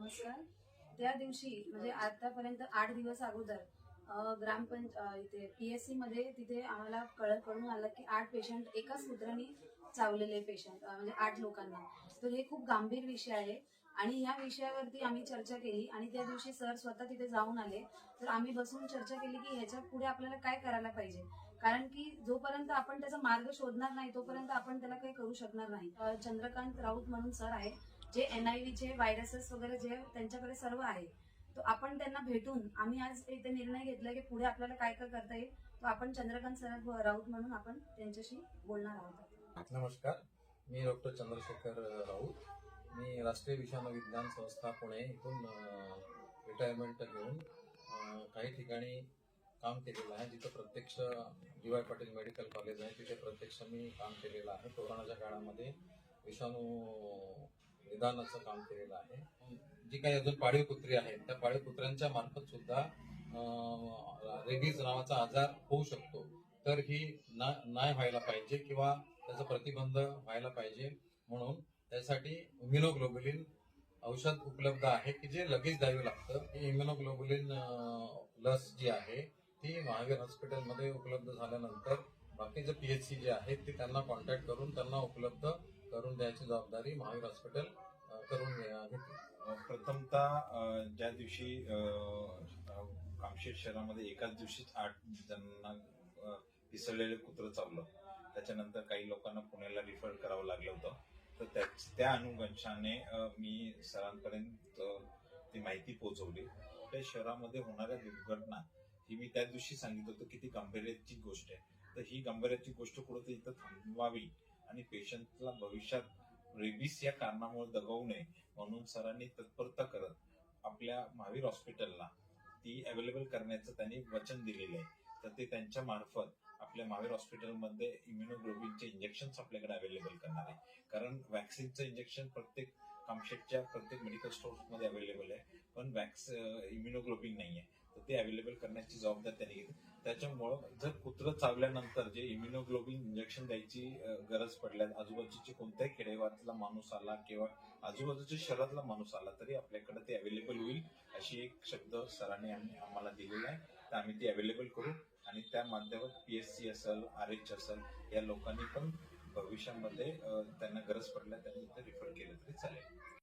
नमस्कार. त्या दिवशी म्हणजे आतापर्यंत आठ दिवस अगोदर ग्रामपंच इथे पीएससी मध्ये तिथे आम्हाला कळ कळून आलं की आठ पेशंट एकाच सूत्राने चावलेले पेशंट म्हणजे आठ लोकांना. तर हे खूप गंभीर विषय आहे आणि या विषयावरती आम्ही चर्चा केली आणि त्या दिवशी सर स्वतः तिथे जाऊन आले. तर आम्ही बसून चर्चा केली की ह्याच्या पुढे आपल्याला काय करायला पाहिजे. कारण की जोपर्यंत आपण त्याचा मार्ग शोधणार नाही तोपर्यंत आपण त्याला काही करू शकणार नाही. चंद्रकांत राऊत म्हणून सर आहे जे एन आय व्हायरसेस वगैरे जे त्यांच्याकडे सर्व आहे तो आपण त्यांना भेटून आम्ही आज एक निर्णय घेतला की पुढे आपल्याला काय काय करता येईल तो आपण चंद्रकांत सर राऊत म्हणून आपण त्यांच्याशी बोलणार आहोत. नमस्कार. मी डॉक्टर चंद्रशेखर राऊत. मी राष्ट्रीय विषाणू विज्ञान संस्था पुणे इथून रिटायरमेंट घेऊन काही ठिकाणी काम केलेलं आहे. जिथं प्रत्यक्ष D Y Patil medical college आहे. तिथे प्रत्यक्ष मी काम केलेलं आहे. कोरोनाच्या काळामध्ये विषाणू निदानाचं काम केलेलं आहे. जी काही अजून पाळीव कुत्री आहेत त्या पाळीव कुत्र्यांच्या मार्फत सुद्धा रेबीज नावाचा आजार होऊ शकतो. तर ही ना नाही व्हायला पाहिजे किंवा त्याचा प्रतिबंध व्हायला पाहिजे म्हणून त्यासाठी इम्युनोग्लोबुलिन औषध उपलब्ध आहे की जे लगेच द्यावे लागतं. ही इम्युनोग्लोबुलिन लस जी आहे ती महावीर हॉस्पिटलमध्ये उपलब्ध झाल्यानंतर बाकीचे पीएचसी जे आहेत ते त्यांना कॉन्टॅक्ट करून त्यांना उपलब्ध करून द्यायची जबाबदारी महावीर हॉस्पिटल करून घेते प्रथमतः ज्या दिवशी कामशेत शहरामध्ये एकाच दिवशीच आठ जणांना पिसळलेलं कुत्रं चावलं त्याच्यानंतर काही लोकांना पुण्याला रिफर करावं लागलं होतं. तर त्या- त्या अनुगंशाने मी सरांपर्यंत ती माहिती पोहोचवली. त्या शहरामध्ये होणाऱ्या दुर्घटना ही मी त्या दिवशी सांगितलं होतं की ती गांभीर्याची गोष्ट आहे. तर ही गांभीर्याची गोष्ट कुठं इथं थांबवावी आणि पेशंटला भविष्यात रेबीस या कारणामुळे दगावू नये म्हणून सरांनी तत्परता करत आपल्या महावीर हॉस्पिटलला ती अवेलेबल करण्याचं त्यांनी वचन दिलेलं आहे. तर ते त्यांच्या मार्फत आपल्या महावीर हॉस्पिटलमध्ये इम्युनोग्लोबिनचे इंजेक्शन आपल्याकडे अवेलेबल करणार आहे. कारण वॅक्सिनचं इंजेक्शन प्रत्येक कामशेटच्या प्रत्येक मेडिकल स्टोर्समध्ये अवेलेबल आहे. पण वॅक्स इम्युनोग्लोबिन नाही आहे तर ते अवेलेबल करण्याची जबाबदारी त्यांनी घेतली. त्याच्यामुळं जर कुत्रं चावल्यानंतर जे इम्युनोग्लोबिन इंजेक्शन द्यायची गरज पडल्यात आजूबाजूचे कोणत्याही खेडेगावातला माणूस आला किंवा आजूबाजूच्या शहरातला माणूस आला तरी आपल्याकडे ते अवेलेबल होईल अशी एक शब्द सरांनी आम्ही आम्हाला दिलेला आहे. तर आम्ही ती अवेलेबल करू आणि त्या माध्यमात पी एस सी असेल आर एच असेल या लोकांनी पण भविष्यामध्ये त्यांना गरज पडल्या त्यांनी रिफर केलं तरी चालेल.